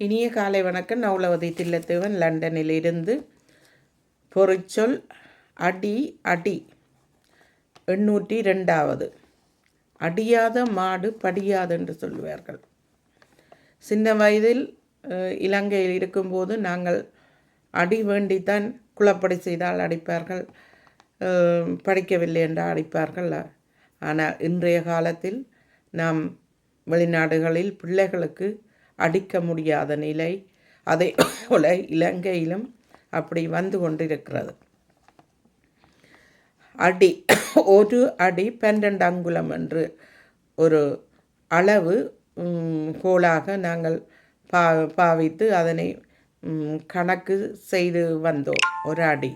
இனிய காலை வணக்கம். நவுலவதி தில்லத்தேவன் லண்டனில் இருந்து பொறிச்சொல் அடி அடி. எண்ணூற்றி ரெண்டாவது அடியாத மாடு படியாது என்று சொல்லுவார்கள். சின்ன வயதில் இலங்கையில் இருக்கும்போது நாங்கள் அடி வேண்டித்தான் குளப்படி செய்தால் அடிப்பார்கள். படிக்கவில்லை என்றால் அடிப்பார்கள். ஆனால் இன்றைய காலத்தில் நாம் வெளிநாடுகளில் பிள்ளைகளுக்கு அடிக்க முடியாத நிலை. அதே போல இலங்கையிலும் அப்படி வந்து கொண்டிருக்கிறது. அடி ஒரு அடி பன்னெண்டு அங்குலம் என்று ஒரு அளவு கோலாக நாங்கள் பா பாவித்து அதனை கணக்கு செய்து வந்தோம். ஒரு அடி.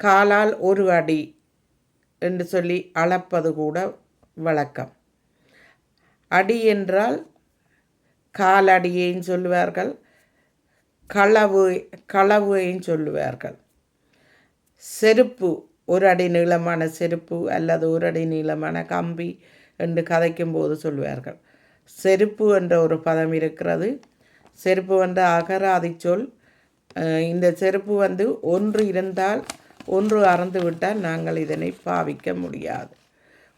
காலால் ஒரு அடி என்று சொல்லி அளப்பது கூட வழக்கம். அடி என்றால் காலடியையும் சொல்லுவார்கள். களவு களவையும் சொல்லுவார்கள். செருப்பு ஒரு அடி நீளமான செருப்பு அல்லது ஒரு அடி நீளமான கம்பி என்று கதைக்கும் போது சொல்லுவார்கள். செருப்பு என்ற ஒரு பதம் இருக்கிறது. செருப்பு என்ற அகராதி சொல். இந்த செருப்பு வந்து ஒன்று இருந்தால் ஒன்று அறந்து விட்டால் நாங்கள் இதனை பாவிக்க முடியாது.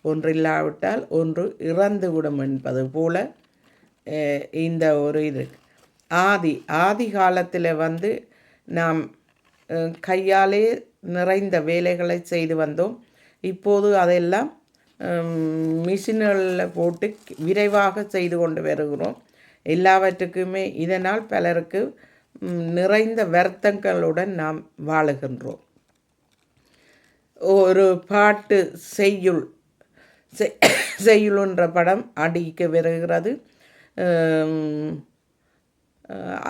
ஒன்று இல்லாவிட்டால் ஒன்று இறந்து விடும் என்பது போல இந்த ஒரு இது. ஆதி ஆதி காலத்தில் வந்து நாம் கையாலே நிறைந்த வேலைகளை செய்து வந்தோம். இப்போது அதெல்லாம் மிஷின்களில் போட்டு விரைவாக செய்து கொண்டு வருகிறோம். எல்லாவற்றுக்குமே இதனால் பலருக்கு நிறைந்த வருத்தங்களுடன் நாம் வாழுகின்றோம். ஒரு பாட்டு செய்யுள் செ- செய்யுள்ன்ற படம் அடிக்க வருகிறது.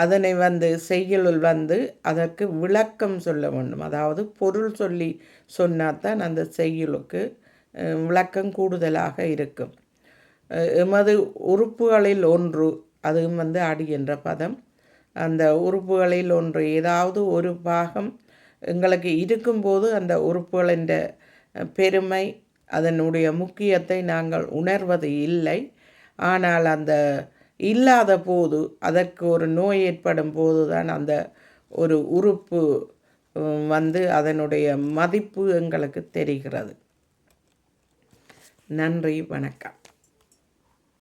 அதனை வந்து செய்யுளுள் வந்து அதற்கு விளக்கம் சொல்ல வேண்டும். அதாவது பொருள் சொல்லி சொன்னாதான் அந்த செய்யுளுக்கு விளக்கம் கூடுதலாக இருக்கும். எமது உறுப்புகளில் ஒன்று அதுவும் வந்து அடி என்ற பதம். அந்த உறுப்புகளில் ஒன்று ஏதாவது ஒரு பாகம் எங்களுக்கு இருக்கும்போது அந்த உறுப்புகளின் பெருமை அதனுடைய முக்கியத்தை நாங்கள் உணர்வது இல்லை. ஆனால் அந்த இல்லாத போது அதற்கு ஒரு நோய் ஏற்படும் போது தான் அந்த ஒரு உறுப்பு வந்து அதனுடைய மதிப்பு எங்களுக்கு தெரிகிறது. நன்றி வணக்கம்.